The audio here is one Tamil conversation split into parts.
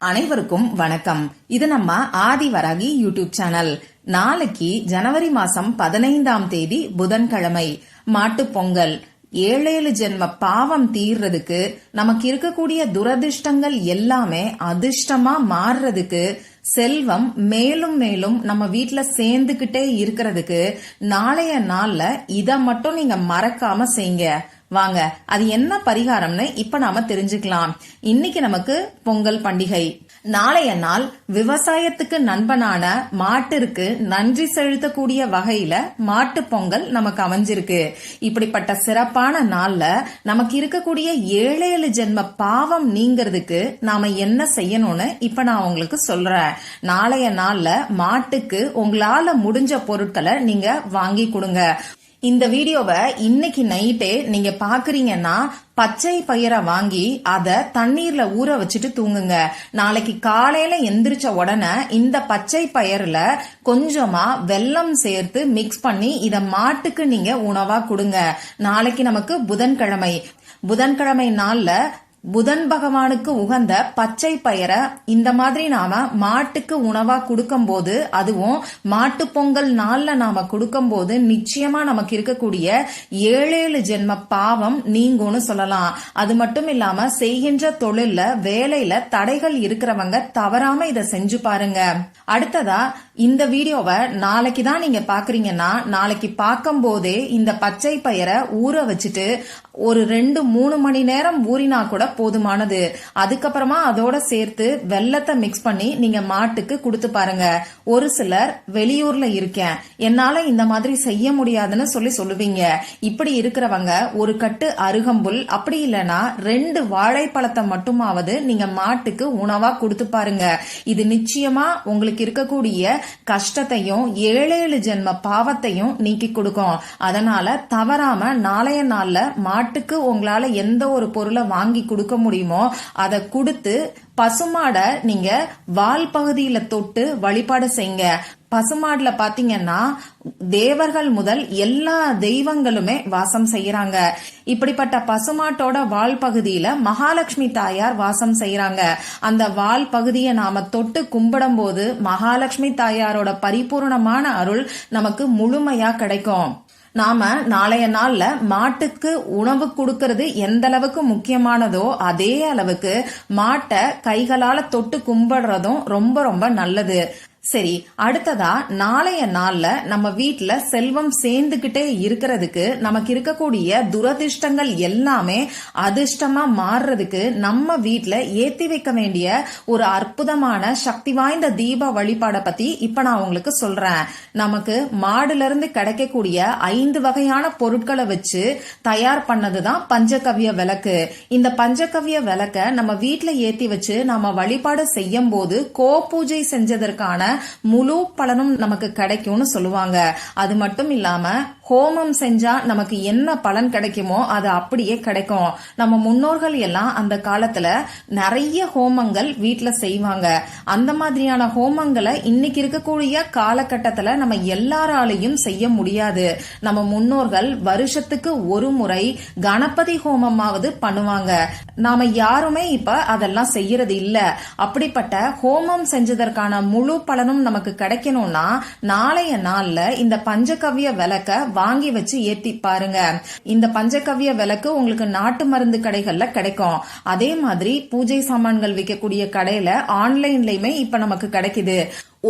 அனைவருக்கும் வணக்கம். இது நம்ம ஆதிவராகி யூடியூப் சேனல். நாளைக்கு ஜனவரி மாசம் பதினைந்தாம் தேதி புதன்கிழமை. மாட்டு பொங்கல். ஏழேழு ஜென்ம பாவம் தீர்றதுக்கு நமக்கு இருக்கக்கூடிய துரதிர்ஷ்டங்கள் எல்லாமே அதிர்ஷ்டமா மாறுறதுக்கு செல்வம் மேலும் மேலும் நம்ம வீட்டுல சேர்ந்துகிட்டே இருக்கிறதுக்கு நாளைய நாள்ல இத மட்டும் நீங்க மறக்காம செய்யுங்க வாங்க அது என்ன பரிகாரம்னு இப்ப நாம தெரிஞ்சுக்கலாம். இன்னைக்கு நமக்கு பொங்கல் பண்டிகை. நாளைய நாள் விவசாயத்துக்கு நண்பனான மாட்டிற்கு நன்றி செலுத்தக்கூடிய வகையில மாட்டு பொங்கல் நமக்கு அமைஞ்சிருக்கு. இப்படிப்பட்ட சிறப்பான நாள்ல நமக்கு இருக்கக்கூடிய ஏழேழு ஜென்ம பாவம் நீங்கிறதுக்கு நாம என்ன செய்யணும்னு இப்ப நான் உங்களுக்கு சொல்றேன். நாளைய நாள்ல மாட்டுக்கு உங்களால முடிஞ்ச பொருட்களை நீங்க வாங்கி கொடுங்க. இந்த வீடியோவை இன்னைக்கு நைட்டே நீங்க பாக்குறீங்கன்னா பச்சை பயிரை வாங்கி அதை தண்ணீர்ல ஊற வச்சுட்டு தூங்குங்க. நாளைக்கு காலையில எந்திரிச்ச உடனே இந்த பச்சை பயிர்ல கொஞ்சமா வெல்லம் சேர்த்து மிக்ஸ் பண்ணி இத மாட்டுக்கு நீங்க உணவா கொடுங்க. நாளைக்கு நமக்கு புதன்கிழமை. புதன்கிழமை நாள்ல புதன் பகவானுக்கு உகந்த பச்சை பயிரை இந்த மாதிரி நாம மாட்டுக்கு உணவா கொடுக்கும்போது அதுவும் மாட்டு பொங்கல் நாள்ல நாம கொடுக்கும்போது நிச்சயமா நமக்கு இருக்கக்கூடிய ஏழேழு ஜென்ம பாவம் நீங்கும்னு சொல்லலாம். அது மட்டும் இல்லாம செய்கின்ற தொழில்ல வேலையில தடைகள் இருக்கிறவங்க தவறாம இதை செஞ்சு பாருங்க. அடுத்ததா இந்த வீடியோவை நாளைக்கு தான் நீங்க பாக்குறீங்கன்னா நாளைக்கு பார்க்கும் போதே இந்த பச்சை பயிரை ஊற வச்சுட்டு ஒரு ரெண்டு மூணு மணி நேரம் ஊறினா கூட போதுமானது. அதுக்கப்புறமா அதோட சேர்த்து வெள்ளத்தை மிக்ஸ் பண்ணி நீங்க மாட்டுக்கு கொடுத்து பாருங்க. ஒரு சிலர் வெளியூர்ல இருக்கேன். என்னால இந்த மாதிரி செய்ய முடியாதுன்னு சொல்லி சொல்லுவீங்க. இப்படி இருக்கிறவங்க ஒரு கட்டு அருகம்புல் அப்படி இல்லைன்னா ரெண்டு வாழைப்பழத்தை மட்டுமாவது நீங்க மாட்டுக்கு உணவா கொடுத்து பாருங்க. இது நிச்சயமா உங்களுக்கு இருக்கக்கூடிய கஷ்டத்தையும் ஏழேழு ஜென்ம பாவத்தையும் நீக்கி கொடுக்கும். அதனால தவறாம நாளைய நாள்ல மாட்டுக்கு உங்களால எந்த ஒரு பொருளை வாங்கி கொடுக்க முடியுமோ அதை கொடுத்து பசுமாடை நீங்க வால் பகுதியில தொட்டு வழிபாடு செய்யுங்க. பசுமாடுல பாத்தீங்கன்னா தேவர்கள் முதல் எல்லா தெய்வங்களுமே வாசம் செய்யறாங்க. இப்படிப்பட்ட பசுமாட்டோட வால் பகுதியில மகாலட்சுமி தாயார் வாசம் செய்யறாங்க. அந்த வால் பகுதியை நாம தொட்டு கும்பிடும் போது மகாலட்சுமி தாயாரோட பரிபூர்ணமான அருள் நமக்கு முழுமையா கிடைக்கும். நாம நாளைய நாள்ல மாட்டுக்கு உணவு கொடுக்கறது எந்த அளவுக்கு முக்கியமானதோ அதே அளவுக்கு மாட்டை கைகளால தொட்டு கும்பிடுறதும் ரொம்ப ரொம்ப நல்லது. சரி அடுத்ததா நாளைய நாள்ல நம்ம வீட்டுல செல்வம் சேர்ந்துகிட்டே இருக்கிறதுக்கு நமக்கு இருக்கக்கூடிய துரதிர்ஷ்டங்கள் எல்லாமே அதிர்ஷ்டமா மாறுறதுக்கு நம்ம வீட்டுல ஏத்தி வைக்க வேண்டிய ஒரு அற்புதமான சக்தி வாய்ந்த தீப வழிபாட பத்தி இப்ப நான் உங்களுக்கு சொல்றேன். நமக்கு மாடுல இருந்து கிடைக்கக்கூடிய ஐந்து வகையான பொருட்களை வச்சு தயார் பண்ணதுதான் பஞ்சகவ்ய விளக்கு. இந்த பஞ்சகவ்ய விளக்க நம்ம வீட்டுல ஏத்தி வச்சு நம்ம வழிபாடு செய்யும் போது கோ பூஜை செஞ்சதற்கான முழு பலனும் நமக்கு கிடைக்கும்னு சொல்லுவாங்க. அது மட்டும் இல்லாம ஹோமம் செஞ்சா நமக்கு என்ன பலன் கிடைக்குமோ அது அப்படியே கிடைக்கும். நம்ம முன்னோர்கள் எல்லாம் அந்த காலத்துல நிறைய ஹோமங்கள் வீட்டுல செய்வாங்க. அந்த மாதிரியான ஹோமங்களை இன்னைக்கு இருக்கக்கூடிய காலகட்டத்துல நம்ம எல்லாராலையும் செய்ய முடியாது. நம்ம முன்னோர்கள் வருஷத்துக்கு ஒரு முறை கணபதி ஹோமமாவது பண்ணுவாங்க. நாம யாருமே இப்ப அதெல்லாம் செய்யறது இல்ல. அப்படிப்பட்ட ஹோமம் செஞ்சதற்கான முழு பலனும் நமக்கு கிடைக்கணும்னா நாளைய நாள்ல இந்த பஞ்சகவ்ய விளக்க வாங்கி வச்சு ஏத்தி பாருங்க. இந்த பஞ்சகவ்ய விளக்கு உங்களுக்கு நாட்டு மருந்து கடைகள்ல கிடைக்கும். அதே மாதிரி பூஜை சாமான்கள் விற்கக்கூடிய கடையில ஆன்லைன்லயுமே இப்ப நமக்கு கிடைக்குது.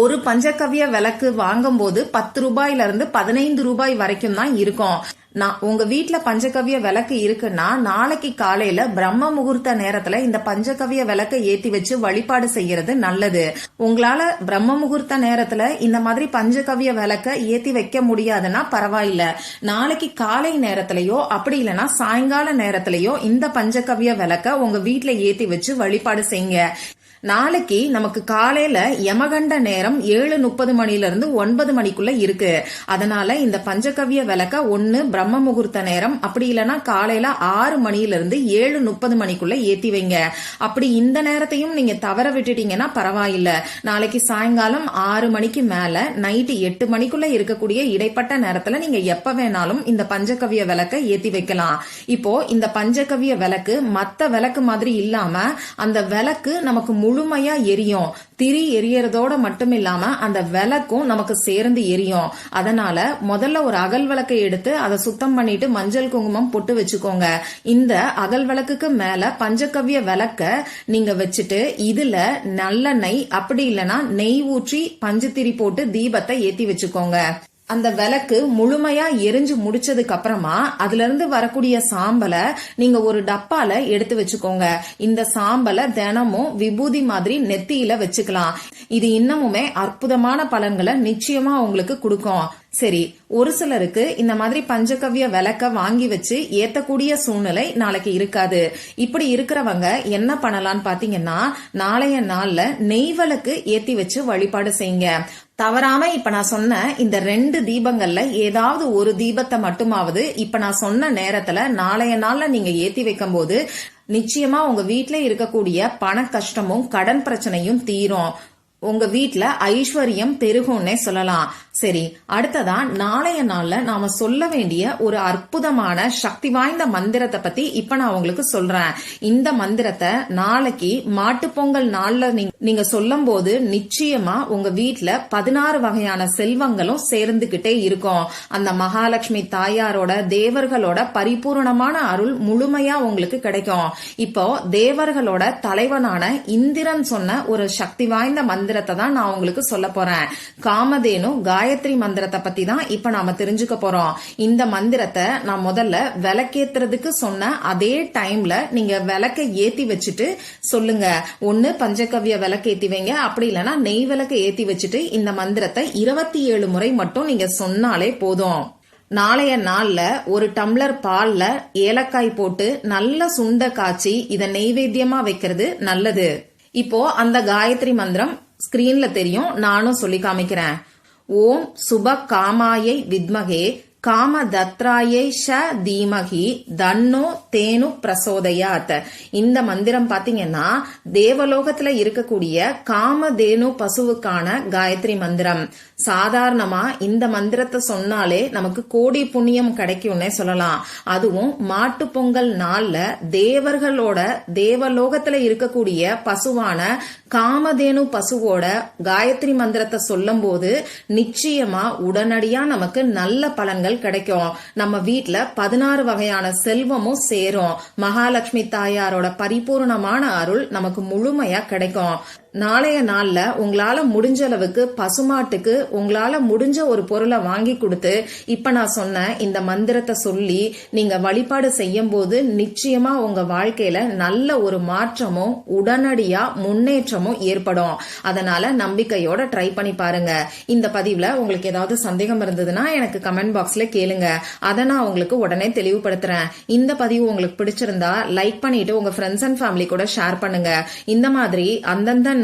ஒரு பஞ்சகவ்ய விளக்கு வாங்கும்போது பத்து ரூபாயில இருந்து பதினைந்து ரூபாய் வரைக்கும் தான் இருக்கும். நான் உங்க வீட்டுல பஞ்சகவிய விளக்கு இருக்குன்னா நாளைக்கு காலையில பிரம்ம முகூர்த்த நேரத்துல இந்த பஞ்சகவிய விளக்கை ஏத்தி வச்சு வழிபாடு செய்யறது நல்லது. உங்களால பிரம்ம முகூர்த்த நேரத்துல இந்த மாதிரி பஞ்சகவ்ய விளக்க ஏத்தி வைக்க முடியாதுன்னா பரவாயில்ல. நாளைக்கு காலை நேரத்திலயோ அப்படி இல்லைன்னா சாயங்கால நேரத்திலயோ இந்த பஞ்சகவ்ய விளக்க உங்க வீட்டுல ஏத்தி வச்சு வழிபாடு செய்யுங்க. நாளைக்கு நமக்கு காலையில யமகண்ட நேரம் ஏழு முப்பது மணில இருந்து ஒன்பது மணிக்குள்ள இருக்கு. அதனால இந்த பஞ்சகவ்ய விளக்க ஒன்னு பிரம்ம முகூர்த்த நேரம் அப்படி இல்லைன்னா காலையில ஆறு மணில இருந்து ஏழு முப்பது மணிக்குள்ள ஏத்தி வைங்க. அப்படி இந்த நேரத்தையும் நீங்க தவற விட்டுட்டீங்கன்னா பரவாயில்ல. நாளைக்கு சாயங்காலம் ஆறு மணிக்கு மேல நைட்டு எட்டு மணிக்குள்ள இருக்கக்கூடிய இடைப்பட்ட நேரத்துல நீங்க எப்ப வேணாலும் இந்த பஞ்சகவ்ய விளக்க ஏத்தி வைக்கலாம். இப்போ இந்த பஞ்சகவ்ய விளக்கு மத்த விளக்கு மாதிரி இல்லாம அந்த விளக்கு நமக்கு முழு முழுமையா எரியும். திரி எரியறதோட மட்டும் இல்லாம அந்த விளக்கும் நமக்கு சேர்ந்து எரியும். அதனால முதல்ல ஒரு அகல் விளக்கை எடுத்து அதை சுத்தம் பண்ணிட்டு மஞ்சள் குங்குமம் பொட்டு வச்சுக்கோங்க. இந்த அகல் விளக்குக்கு மேல பஞ்சகவ்ய விளக்க நீங்க வச்சுட்டு இதுல நல்லெண்ணெய் அப்படி இல்லைன்னா நெய் ஊற்றி பஞ்சுத்திரி போட்டு தீபத்தை ஏத்தி வச்சுக்கோங்க. அந்த விளக்கு முழுமையா எரிஞ்சு முடிச்சதுக்கு அப்புறமா அதுல இருந்து வரக்கூடிய சாம்பலை நீங்க ஒரு டப்பால எடுத்து வச்சுக்கோங்க. இந்த சாம்பலை தினமும் விபூதி மாதிரி நெத்தியில வச்சுக்கலாம். இது இன்னமுமே அற்புதமான பலன்களை நிச்சயமா உங்களுக்கு கொடுக்கும். சரி ஒரு சிலருக்கு இந்த மாதிரி பஞ்சகவ்ய விளக்க வாங்கி வச்சு ஏத்தக்கூடிய சூழ்நிலை நாளைக்கு இருக்காது. இப்படி இருக்கிறவங்க என்ன பண்ணலாம்னு பாத்தீங்கன்னா நாளைய நாள்ல நெய் விளக்கு ஏத்தி வச்சு வழிபாடு செய்யுங்க. தவறாம இப்ப நான் சொன்ன இந்த ரெண்டு தீபங்கள்ல ஏதாவது ஒரு தீபத்தை மட்டுமாவது இப்ப நான் சொன்ன நேரத்துல நாளைய நாள்ல நீங்க ஏத்தி வைக்கும் போது நிச்சயமா உங்க வீட்டுல இருக்கக்கூடிய பண கஷ்டமும் கடன் பிரச்சனையும் தீரும். உங்க வீட்டுல ஐஸ்வர்யம் பெருகும்னே சொல்லலாம். சரி அடுத்ததா நாளைய நாள்ல நாம சொல்ல வேண்டிய ஒரு அற்புதமான சக்தி வாய்ந்த மந்திரத்தை பத்தி இப்ப நான் உங்களுக்கு சொல்றேன். இந்த மந்திரத்தை நாளைக்கு மாட்டுப்பொங்கல் நாள்ல நீங்க- நீங்க சொல்லும் போது நிச்சயமா உங்க வீட்டுல பதினாறு வகையான செல்வங்களும் சேர்ந்துகிட்டே இருக்கும். அந்த மகாலட்சுமி தாயாரோட தேவர்களோட பரிபூரணமான அருள் முழுமையா உங்களுக்கு கிடைக்கும். இப்போ தேவர்களோட தலைவனான இந்திரன் சொன்ன ஒரு சக்தி வாய்ந்த மந்திரத்தை தான் நான் உங்களுக்கு சொல்ல போறேன். காமதேனு காயத்ரி மந்திரத்தை பத்தி தான் இப்ப நாம தெரிஞ்சுக்க போறோம். இந்த மந்திரத்தை நான் முதல்ல விளக்கேத்துறதுக்கு சொன்ன அதே டைம்ல நீங்க விளக்க ஏத்தி வச்சுட்டு சொல்லுங்க. ஒண்ணு பஞ்சகவ்ய விளக்கு ஏத்தி வைங்க. அப்படி இல்லைன்னா நெய் விளக்கு ஏத்தி வச்சுட்டு இந்த மந்திரத்தை இருபத்தி ஏழு முறை மட்டும் நீங்க சொன்னாலே போதும். நாளைய நாள்ல ஒரு டம்ளர் பால்ல ஏலக்காய் போட்டு நல்ல சுண்ட காய்ச்சி இதை நெய்வேத்தியமா வைக்கிறது நல்லது. இப்போ அந்த காயத்ரி மந்திரம் ஸ்கிரீன்ல தெரியும். நானும் சொல்லி காமிக்கிறேன். ஓம் சுப காமாயை வித்மகே காமதத்ராயை ஷ தீமகி தன்னோ தேனு பிரசோதயாத். இந்த மந்திரம் பாத்தீங்கன்னா தேவலோகத்துல இருக்கக்கூடிய காமதேனு பசுவுக்கான காயத்ரி மந்திரம். சாதாரணமா இந்த மந்திரத்தை சொன்னாலே நமக்கு கோடி புண்ணியம் கிடைக்கும்னே சொல்லலாம். அதுவும் மாட்டு பொங்கல் நாள்ல தேவர்களோட தேவலோகத்துல இருக்கக்கூடிய பசுவான காமதேனு பசுவோட காயத்ரி மந்திரத்தை சொல்லும் போது நிச்சயமா உடனடியா நமக்கு நல்ல பலன்கள் கிடைக்கும். நம்ம வீட்டுல பதினாறு வகையான செல்வமும் சேரும். மகாலட்சுமி தாயாரோட பரிபூர்ணமான அருள் நமக்கு முழுமையா கிடைக்கும். நாளைய நாள்ல உங்களால முடிஞ்ச அளவுக்கு பசுமாட்டுக்கு உங்களால முடிஞ்ச ஒரு பொருளை வாங்கி கொடுத்து இப்ப நான் சொன்ன இந்த மந்திரத்தை சொல்லி நீங்க வழிபாடு செய்யும் போது நிச்சயமா உங்க வாழ்க்கையில நல்ல ஒரு மாற்றமும் உடனடியா முன்னேற்றமும் ஏற்படும். அதனால நம்பிக்கையோட ட்ரை பண்ணி பாருங்க. இந்த பதிவுல உங்களுக்கு ஏதாவது சந்தேகம் இருந்ததுன்னா எனக்கு கமெண்ட் பாக்ஸ்ல கேளுங்க. அதை நான் உங்களுக்கு உடனே தெளிவுபடுத்துறேன். இந்த பதிவு உங்களுக்கு பிடிச்சிருந்தா லைக் பண்ணிட்டு உங்க ஃப்ரெண்ட்ஸ் அண்ட் ஃபேமிலி கூட ஷேர் பண்ணுங்க. இந்த மாதிரி அந்தந்த